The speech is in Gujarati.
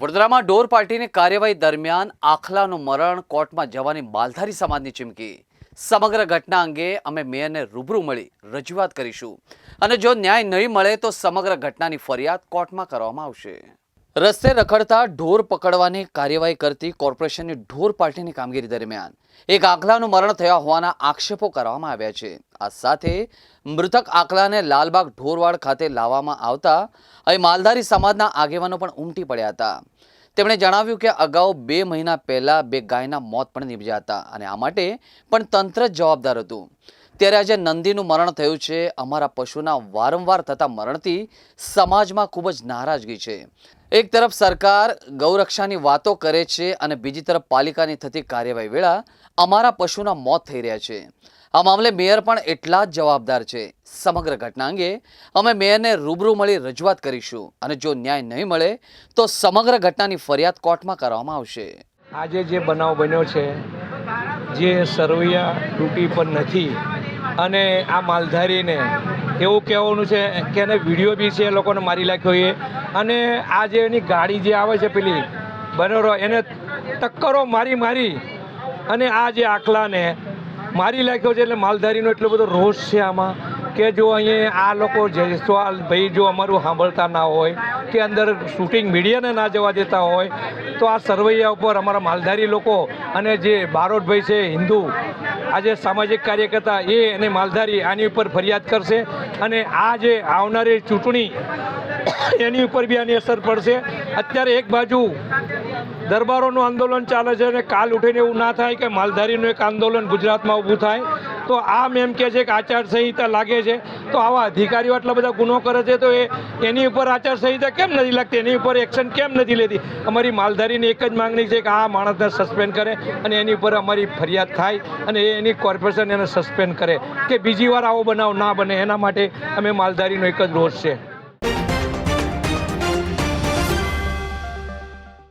વડોદરામાં ઢોર પાર્ટીની કાર્યવાહી દરમિયાન આખલાનું મરણ કોર્ટમાં જવાની માલધારી સમાજની ચીમકી. સમગ્ર ઘટના અંગે અમે મેયરને રૂબરૂ મળી રજૂઆત કરીશું. અને જો ન્યાય નહીં મળે તો સમગ્ર ઘટનાની ફરિયાદ કોર્ટમાં કરવામાં આવશે. રસ્તે રખડતા ઢોર પકડવાની કાર્યવાહી કરતી કોર્પોરેશનની ઢોર પાર્ટીની કામગીરી દરમિયાન એક આખલાનું મરણ થયા હોવાના આક્ષેપો કરવામાં આવ્યા છે. આ સાથે મૃતક આંકલાને લાલબાગ ઢોરવાડ ખાતે લાવવામાં આવતા અહીં માલધારી સમાજના આગેવાનો પણ ઉમટી પડ્યા હતા. તેમણે જણાવ્યું કે અગાઉ બે મહિના પહેલા બે ગાયના મોત પણ નીપજ્યા હતા અને આ માટે પણ તંત્ર જવાબદાર હતું. ત્યારે આજે નંદીનું મરણ થયું છે. અમારા પશુના વારંવાર થતા મરણથી સમાજમાં ખૂબ જ નારાજગી છે. એક તરફ સરકાર ગૌરક્ષાની વાતો કરે છે અને બીજી તરફ પાલિકાની થતી કાર્યવાહી વેળા અમારા પશુના મોત થઈ રહ્યા છે. આ મામલે મેયર પણ એટલા જ જવાબદાર છે. સમગ્ર ઘટના અંગે અમે મેયરને રૂબરૂ મળી રજૂઆત કરીશું અને જો ન્યાય નહીં મળે તો સમગ્ર ઘટનાની ફરિયાદ કોર્ટમાં કરવામાં આવશે. આજે જે બનાવ બન્યો છે, જે સરવૈયા તૂટી પર નથી અને આ માલધારીને એવું કહેવાનું છે કે એને વીડિયો બી છે એ લોકોને મારી નાખ્યો એ. અને આ જે એની ગાડી જે આવે છે પેલી બનેરો, એને ટક્કરો મારી મારી અને આ જે આખલાને મારી નાખ્યો છે, એટલે માલધારીનો એટલો બધો રોષ છે આમાં. કે જો અહીંયા આ લોકો જયસ્વાલ ભાઈ જો અમારું સાંભળતા ના હોય, કે અંદર શૂટિંગ મીડિયાને ના જવા દેતા હોય, તો આ સરવૈયા ઉપર અમારા માલધારી લોકો અને જે બારોટભાઈ છે, હિન્દુ, આજે સામાજિક કાર્યકર્તા, એ અને માલધારી આની ઉપર ફરિયાદ કરશે. અને આ જે આવનારી ચૂંટણી એની ઉપર બી આની અસર પડશે. અત્યારે એક બાજુ દરબારોનું આંદોલન ચાલે છે અને કાલ ઉઠીને એવું ના થાય કે માલધારીનું એક આંદોલન ગુજરાતમાં ઊભું થાય. તો આમ એમ કહે છે કે આચારસંહિતા લાગે છે. તો આવા અધિકારીઓ આટલા બધા ગુનો કરે છે તો એ એની ઉપર આચારસંહિતા કેમ નથી લાગતી? એની ઉપર એક્શન કેમ નથી લેતી? અમારી માલધારીની એક જ માંગણી છે કે આ માણસને સસ્પેન્ડ કરે અને એની ઉપર અમારી ફરિયાદ થાય અને એની કોર્પોરેશન એને સસ્પેન્ડ કરે. કે બીજી વાર આવો બનાવ ના બને, એના માટે અમે માલધારીનો એક જ રોષ છે.